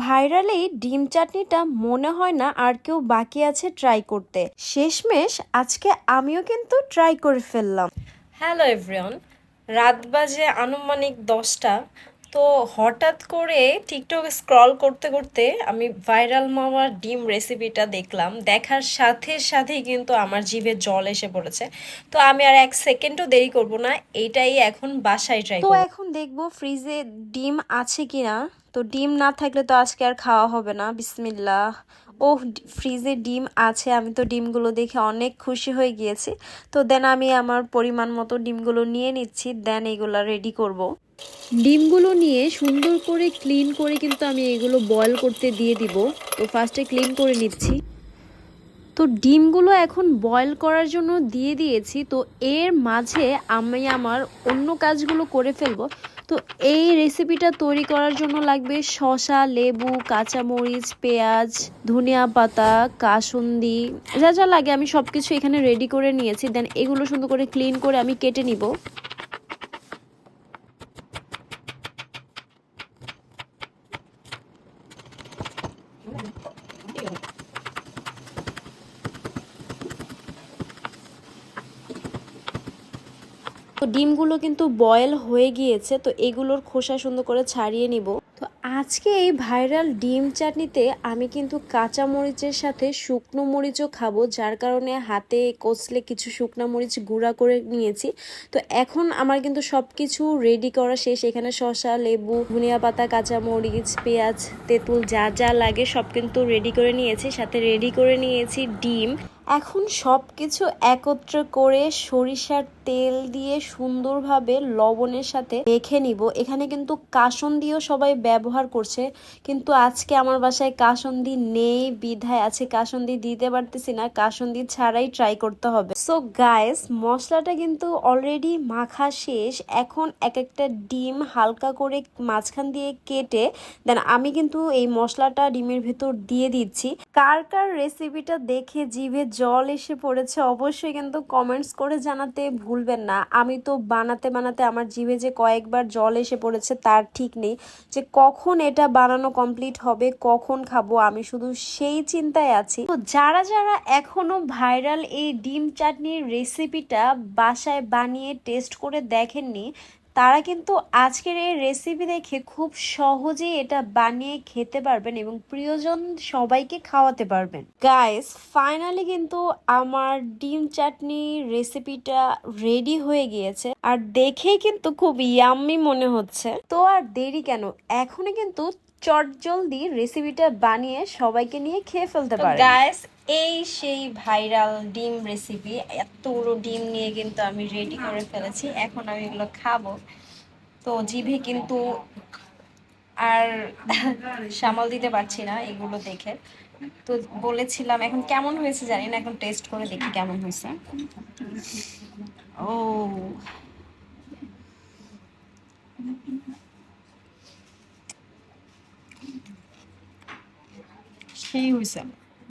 ভাইরালি ডিম চাটনিটা মনে হয় না আর কেউ বাকি আছে ট্রাই করতে। শেষমেশ আজকে আমিও কিন্তু ট্রাই করে ফেললাম। হ্যালো এভরিওয়ান রাত বাজে আনুমানিক দশটা। তো হঠাৎ করে টিকটক স্ক্রল করতে করতে আমি ভাইরাল মামার ডিম রেসিপিটা দেখলাম। দেখার সাথে সাথেই কিন্তু আমার জিভে জল এসে পড়েছে। তো আমি আর এক সেকেন্ডও দেরি করব না এইটাই এখন বাসায় ট্রাই তো এখন দেখব ফ্রিজে ডিম আছে কিনা। তো ডিম না থাকলে তো আজকে আর খাওয়া হবে না বিসমিল্লাহ। ও ফ্রিজে ডিম আছে আমি তো ডিমগুলো দেখে অনেক খুশি হয়ে গিয়েছি। তো দেন আমি আমার পরিমাণ মতো ডিমগুলো নিয়ে নিচ্ছি দেন এগুলো রেডি করব। ডিমগুলো নিয়ে সুন্দর করে ক্লিন করে কিন্তু আমি এগুলো বয়েল করতে দিয়ে দিব। তো ফার্স্টে ক্লিন করে নিচ্ছি। তো ডিমগুলো এখন বয়েল করার জন্য দিয়ে দিয়েছি। তো এর মাঝে আমি আমার অন্য কাজগুলো করে ফেলব। তো এই রেসিপিটা তৈরি করার জন্য লাগবে শসা, লেবু, কাঁচামরিচ, পেঁয়াজ, ধনিয়া পাতা, কাসুন্দি, যা যা লাগে আমি সব কিছু এখানে রেডি করে নিয়েছি। দেন এগুলো সুন্দর করে ক্লিন করে আমি কেটে নিব। তো ডিমগুলো কিন্তু বয়েল হয়ে গিয়েছে তো এগুলোর খোসা সুন্দর করে ছাড়িয়ে নিব। তো আজকে এই ভাইরাল ডিম চাটনিতে আমি কিন্তু কাঁচা মরিচের সাথে শুকনো মরিচও খাব, যার কারণে হাতে কচলে কিছু শুকনো মরিচ গুঁড়া করে নিয়েছি। তো এখন আমার কিন্তু সব কিছু রেডি করা শেষ। এখানে শসা, লেবু, ধনিয়া পাতা, কাঁচা মরিচ, পেঁয়াজ, তেঁতুল যা যা লাগে সব কিন্তু রেডি করে নিয়েছি, সাথে রেডি করে নিয়েছি ডিম। এখন সব কিছু একত্র করে সরিষার তেল দিয়ে সুন্দরভাবে লবণের সাথে মেখে নিব। এখানে কিন্তু কাসন দিয়েও সবাই ব্যবহার করছে। কিন্তু আজকে আমার বাসায় কাসন্দি নেই, বিধায় আছে কাসন্দি দিতে পারতেছি না, কাসন্দি ছাড়াই ট্রাই করতে হবে। সো গাইস মশলাটা কিন্তু অলরেডি মাখা শেষ। এখন এক একটা ডিম হালকা করে মাঝখান দিয়ে কেটে দেন আমি কিন্তু এই মশলাটা ডিমের ভেতর দিয়ে দিচ্ছি। কার কার রেসিপিটা দেখে জিভে জল এসে পড়েছে, অবশ্যই কিন্তু কমেন্টস করে জানাতে ভুলবেন না। আমি তো বানাতে বানাতে আমার জিভে যে কয়েকবার জল এসে পড়েছে, তার ঠিক নেই। যে কখন এটা বানানো কমপ্লিট হবে, কখন খাব, আমি শুধু সেই চিন্তায় আছি। তো যারা যারা এখনও ভাইরাল এই ডিম চাটনির রেসিপিটা বাসায় বানিয়ে টেস্ট করে দেখেননি তারা কিন্তু আজকের এই রেসিপি দেখে খুব সহজেই এটা বানিয়ে খেতে পারবেন এবং প্রিয়জন সবাইকে খাওয়াতে পারবেন। গাইস ফাইনালি কিন্তু আমার ডিম চাটনি রেসিপিটা রেডি হয়ে গিয়েছে। আর দেখেই কিন্তু খুব ইয়াম্মি মনে হচ্ছে। তো আর দেরি কেন? এখনই কিন্তু চটজলদি রেসিপিটা বানিয়ে সবাইকে নিয়ে খেয়ে ফেলতে পারে গাইস এই সেই ভাইরাল ডিম রেসিপি এতগুলো ডিম নিয়ে কিন্তু আমি রেডি করে ফেলেছি এখন আমি এগুলো খাব। তো জিভে কিন্তু আর সামাল দিতে পারছি না এগুলো দেখে। তো বলেছিলাম এখন কেমন হয়েছে জানি না এখন টেস্ট করে দেখি কেমন হয়েছে। ও। সেই হয়েছে